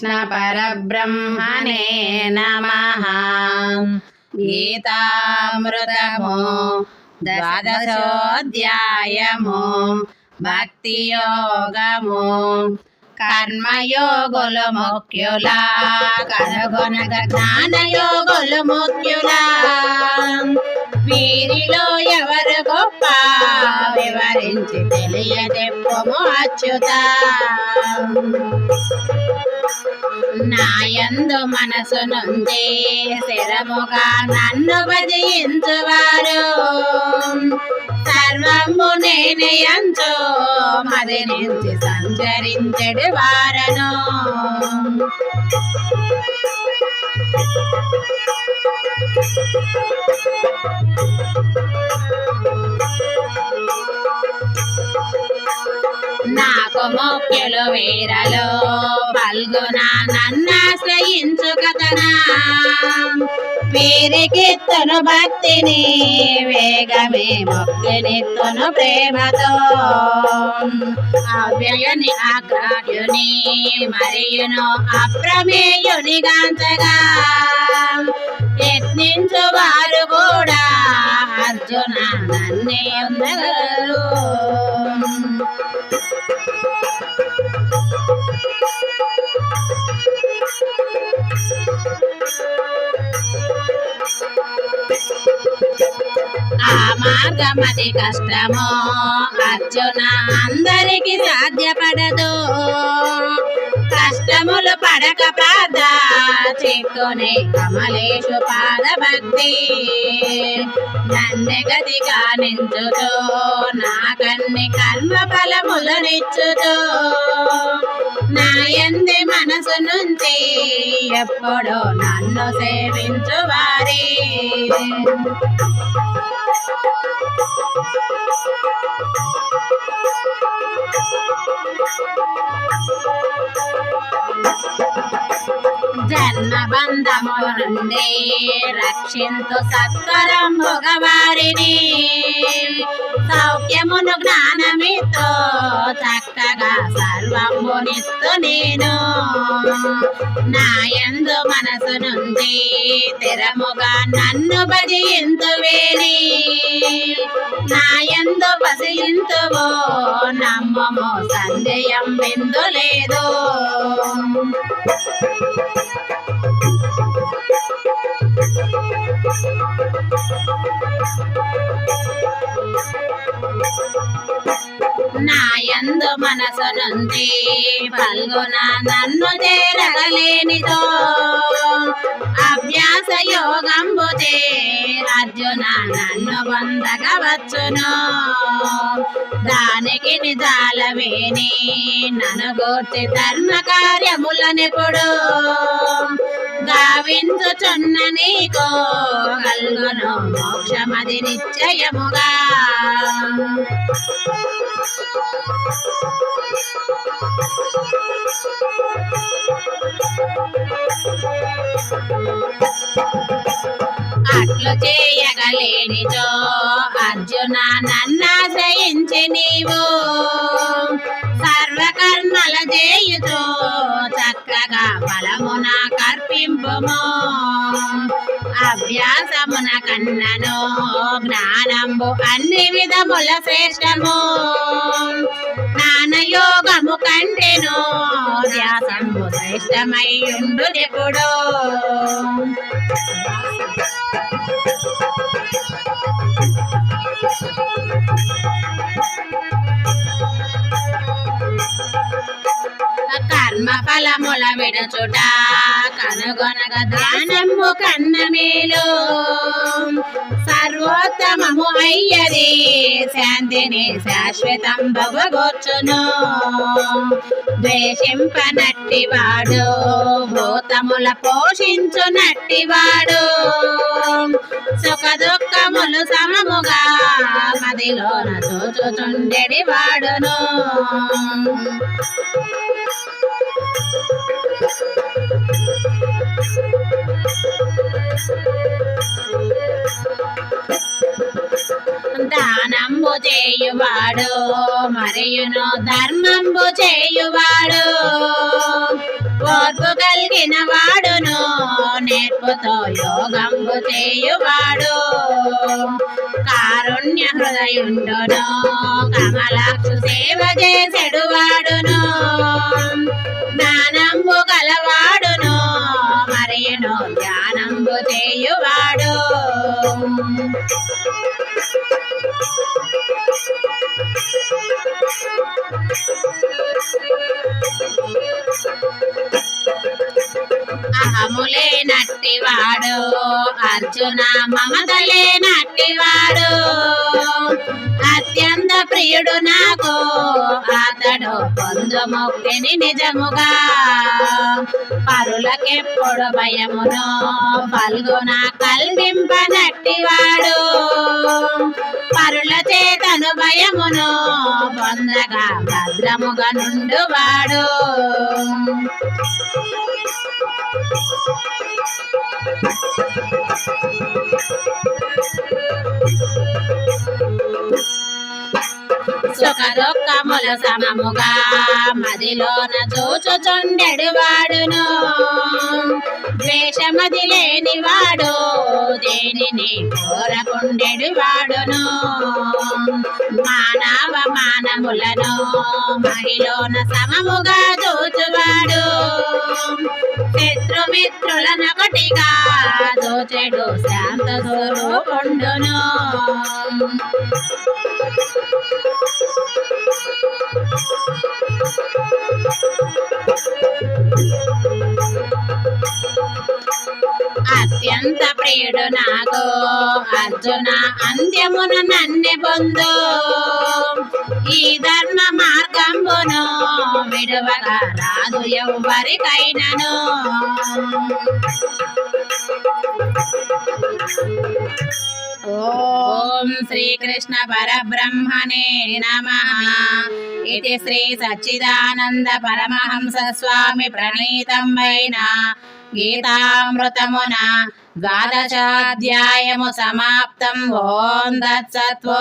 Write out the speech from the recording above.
కృష్ణ పరబ్రహ్మణే నమ. గీతామృతము ద్వాదశోధ్యాయము భక్తి యోగము కర్మయోగులు ముఖ్యులా కనుగొనగ జ్ఞానయోగులు ముఖ్యులా. వీరిలో ఎవరు గొప్ప? వివరించి తెలియదెప్పము అచ్యుత. నాయందు మనసు నుండి స్థిరముగా నన్ను భజయించువారు సర్వము నేనయంచు మది నుంచి సంచరించడు వారను. నాకు మొక్కెలు వీరలో. పల్గొన నన్నాశ్రయించు కథనా వీరికిత్తును భక్తిని వేగమే మొక్కినిత్తును ప్రేమతో. అవ్యయుని ఆగ్రాహ్యుని మరియును అప్రమేయుని గాంతగా. యత్నించు వారు కూడా అర్జున నన్నే you ఆ మార్గమతి కష్టమో అర్జున అందరికి సాధ్యపడదు. కష్టములు పడక పాద చెక్కునే కమలేషు పాద భక్తి నన్ను గతిగా నించుతో నాకన్ని కర్మ ఫలములనిచ్చుతో నాయంది మనసు నుంచి ఎప్పుడో నన్ను సేవించు వారి జన్మ బంధముల నుండి రక్షింతు సత్వరం భగవారిని సౌఖ్యమును జ్ఞానమితో చక్కగా సర్వమునిత్తు నేను. నాయందు మనసు నుండి తెరముగా నన్ను భజింతు వేణి నాయందు పసియింతువో నమ్మము సందేయం బిందు లేదు. మనసు పల్గొన నన్ను చేరగలేనితో అభ్యాస యోగంబుతే అర్జున నన్ను పొందగవచ్చును దానికి నిజాలవేని నన్ను గోర్చి ధర్మ కార్యములనిపుడు గావించుచున్న నీకో కల్గొను మోక్షమది నిశ్చయముగా. అట్లు చేయగలేనిచో అర్జున నన్నాశ్రయించి నీవు. సర్వకర్మల చేయుచో చక్కగా ఫలమున కర్పింపుమో. అభ్యాసమున కన్నను జ్ఞానంబు అన్ని విధముల శ్రేష్టము జ్ఞానయోగము కంటెను వ్యాసంబు శ్రేష్టమై ఉండు ఎప్పుడు you. ఫలముల విడచుట కనుగొనగ దానము కన్న మేలు సర్వోత్తమము అయ్యది శాంతిని శాశ్వతం భవగోర్చును ద్వేషింపనట్టి వాడు భూతముల పోషించునట్టి వాడు సుఖ దుఃఖములు సమముగా మదిలోన చూచుచుండెడి వాడును దానంబు చేయువాడు మరియును ధర్మంబు చేయువాడు. ఓర్పు కలిగిన వాడును నేర్పుతో యోగంబు చేయువాడు. కారుణ్య హృదయుండును కమలాక్షు సేవ చేసెడు వాడును జ్ఞానంబు గలవాడును మరియును ధ్యానంబు చేయువాడు. అహములే నట్టివాడు అర్జున మమతలే నట్టివాడు. అత్యంత ప్రియుడు నాకు అతడు పొందుముక్తిని నిజముగా. పరులకెప్పుడు భయమును పల్గున కల్దింపనట్టివాడు పరుల చేతను భయమును పొందగా భద్రముగా నుండువాడు. దుఃఖముల సమముగా మదిలోన చూచుచుండెడు వాడును ద్వేషమది లేని వాడు దేనిని కోరకుండెడు వాడును మానవ మానములను మహిళన సమముగా దోచువాడు శత్రుమిత్రులనొకటిగా దోచెడు శాంత స్వరూపుండును అత్యంత ప్రియుడు నాకు. అర్జున అంత్యమున నన్నె పొందు. ఈ ధర్మ మార్గంబును విడువగా రాదు ఎవ్వరికైనను. ఓం శ్రీకృష్ణ పరబ్రహ్మణే నమ. ఇది శ్రీ సచ్చిదానంద పరమహంస స్వామి ప్రణీతం వైనా గీతామృతమున ద్వాదశాధ్యాయము సమాప్తం ఓం దత్సత్వో